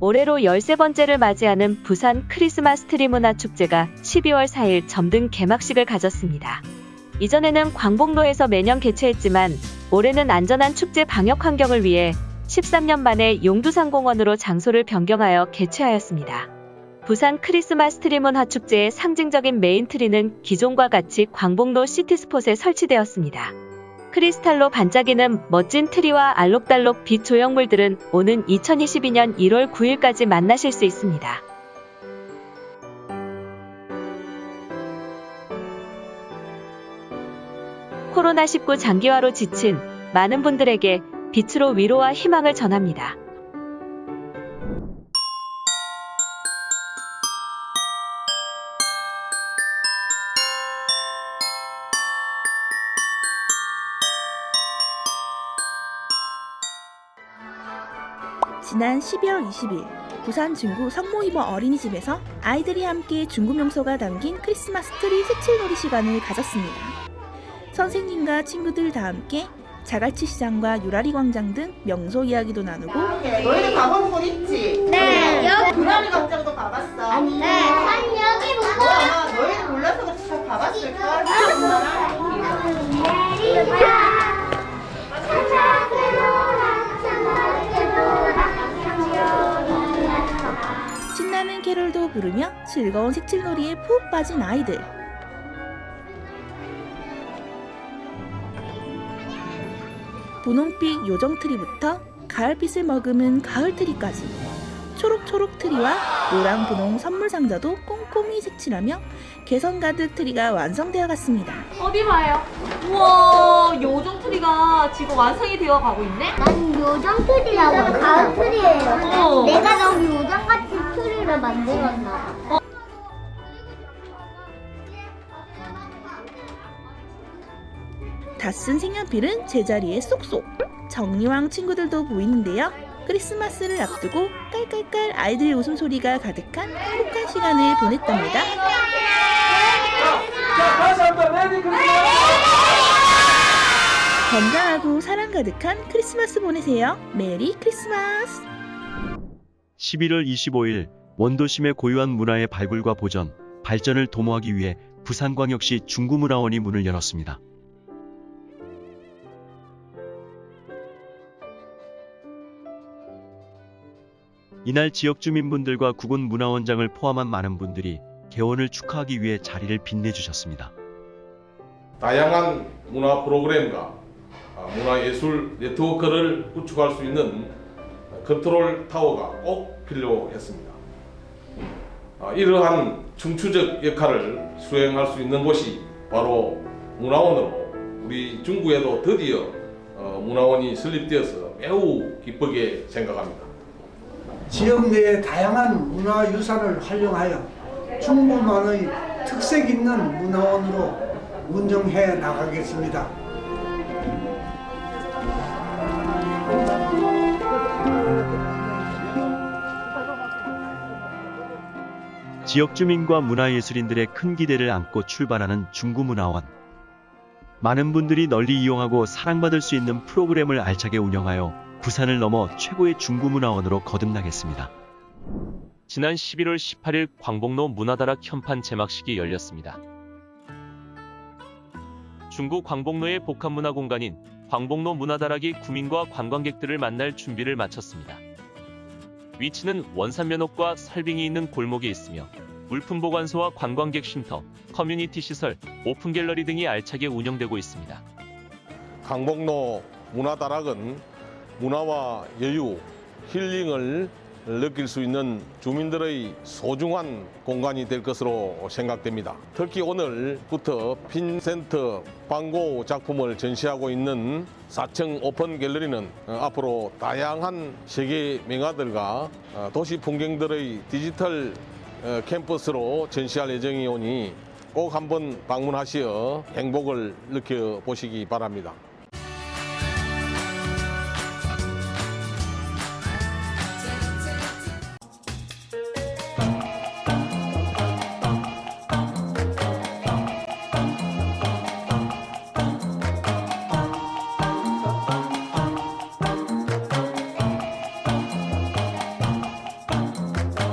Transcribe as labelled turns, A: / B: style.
A: 올해로 13번째를 맞이하는 부산 크리스마스 트리 문화 축제가 12월 4일 점등 개막식을 가졌습니다. 이전에는 광복로에서 매년 개최했지만 올해는 안전한 축제 방역 환경을 위해 13년 만에 용두산 공원으로 장소를 변경하여 개최하였습니다. 부산 크리스마스 트리 문화 축제의 상징적인 메인 트리는 기존과 같이 광복로 시티스폿에 설치되었습니다. 크리스탈로 반짝이는 멋진 트리와 알록달록 빛 조형물들은 오는 2022년 1월 9일까지 만나실 수 있습니다. 코로나19 장기화로 지친 많은 분들에게 빛으로 위로와 희망을 전합니다.
B: 지난 12월 20일 부산 중구 성모이버 어린이집에서 아이들이 함께 중구 명소가 담긴 크리스마스 트리 색칠놀이 시간을 가졌습니다. 선생님과 친구들 다 함께 자갈치 시장과 유라리 광장 등 명소 이야기도 나누고
C: 너희들 가본 곳 있지?
D: 네, 여기.
C: 유라리 광장도
B: 부르며 즐거운 색칠놀이에 푹 빠진 아이들. 분홍빛 요정 트리부터 가을빛을 머금은 가을 트리까지 초록초록 트리와 노랑 분홍 선물 상자도 꼼꼼히 색칠하며 개성 가득 트리가 완성되어 갔습니다.
E: 어디 봐요? 우와, 요정 트리가 지금 완성이 되어 가고 있네?
D: 난 요정 트리라고 가을 트리예요.
E: 어.
D: 내가 너무 요정같이 트리를 만들었나 봐.
B: 다쓴 색연필은 제자리에 쏙쏙. 정리왕 친구들도 보이는데요. 크리스마스를 앞두고 깔깔깔 아이들의 웃음소리가 가득한 행복한 시간을 보냈답니다. 건강하고 사랑 가득한 크리스마스 보내세요. 메리 크리스마스!
F: 11월 25일 원도심의 고유한 문화의 발굴과 보전, 발전을 도모하기 위해 부산광역시 중구문화원이 문을 열었습니다. 이날 지역 주민분들과 구군 문화원장을 포함한 많은 분들이 개원을 축하하기 위해 자리를 빛내주셨습니다.
G: 다양한 문화 프로그램과 아, 문화예술 네트워크를 구축할 수 있는 컨트롤 타워가 꼭 필요했습니다. 아, 이러한 중추적 역할을 수행할 수 있는 곳이 바로 문화원으로 우리 중구에도 드디어 어, 문화원이 설립되어서 매우 기쁘게 생각합니다.
H: 지역 내의 다양한 문화유산을 활용하여 중구만의 특색 있는 문화원으로 운영해 나가겠습니다.
F: 지역 주민과 문화예술인들의 큰 기대를 안고 출발하는 중구문화원. 많은 분들이 널리 이용하고 사랑받을 수 있는 프로그램을 알차게 운영하여 부산을 넘어 최고의 중구문화원으로 거듭나겠습니다.
I: 지난 11월 18일 광복로 문화다락 현판 제막식이 열렸습니다. 중구 광복로의 복합문화 공간인 광복로 문화다락이 구민과 관광객들을 만날 준비를 마쳤습니다. 위치는 원산면옥과 설빙이 있는 골목에 있으며 물품 보관소와 관광객 쉼터, 커뮤니티 시설, 오픈 갤러리 등이 알차게 운영되고 있습니다.
G: 강복로 문화다락은 문화와 여유, 힐링을 느낄 수 있는 주민들의 소중한 공간이 될 것으로 생각됩니다. 특히 오늘부터 핀센트 방고 작품을 전시하고 있는 4층 오픈 갤러리는 어, 앞으로 다양한 세계 명화들과 어, 도시 풍경들의 디지털 어, 캠퍼스로 전시할 예정이 오니 꼭 한번 방문하시어 행복을 느껴보시기 바랍니다.